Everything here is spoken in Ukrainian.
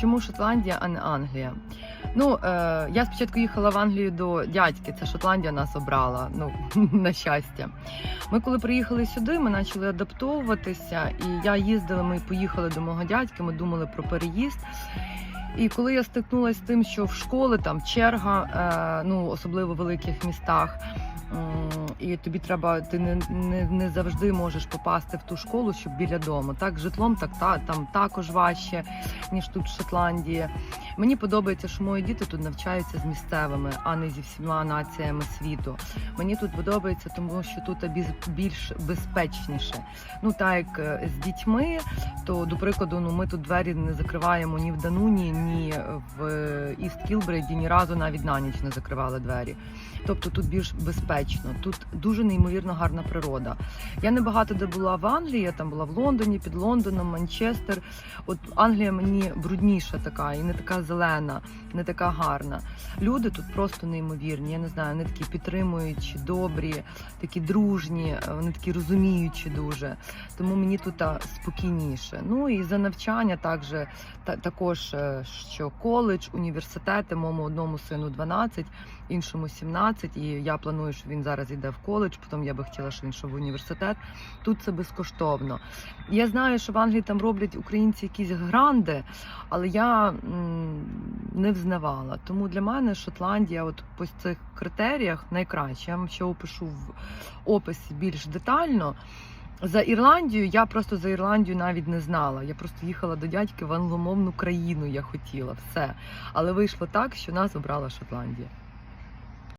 чому Шотландія, а не Англія? Ну, е, я спочатку їхала в Англію до дядьки, це Шотландія нас обрала, ну, на щастя. Ми коли приїхали сюди, ми почали адаптовуватися, і я їздила, ми поїхали до мого дядьки, ми думали про переїзд. І коли я стикнулася з тим, що в школи там черга, е, ну особливо в великих містах, і тобі треба, ти не, не, не завжди можеш попасти в ту школу, щоб біля дому. Так, житлом так та там також важче, ніж тут в Шотландії. Мені подобається, що мої діти тут навчаються з місцевими, а не зі всіма націями світу. Мені тут подобається, тому що тут більш безпечніше. Ну так як е, з дітьми, то до прикладу, ну ми тут двері не закриваємо ні в Дануні, ні в Іст Кілбриді, ні разу навіть на ніч не закривали двері. Тобто тут більш безпечно, тут дуже неймовірно гарна природа. Я не багато де була в Англії, я там була в Лондоні, під Лондоном, Манчестер. От Англія мені брудніша така і не така зелена, не така гарна. Люди тут просто неймовірні. Я не знаю, вони такі підтримуючі, добрі, такі дружні, вони такі розуміючі дуже. Тому мені тут а, спокійніше. Ну і за навчання також, та, також е, що коледж, університети, моєму одному сину 12, іншому 17, і я планую, що він зараз йде в коледж, потім я би хотіла, щоб він йшов в університет. Тут це безкоштовно. Я знаю, що в Англії там роблять українці якісь гранди, але я м, не взнавала. Тому для мене Шотландія, от по цих критеріях, найкраще. Я вам ще опишу в описі більш детально. За Ірландію я просто за Ірландію навіть не знала. Я просто їхала до дядьки в англомовну країну. Я хотіла все. Але вийшло так, що нас обрала Шотландія.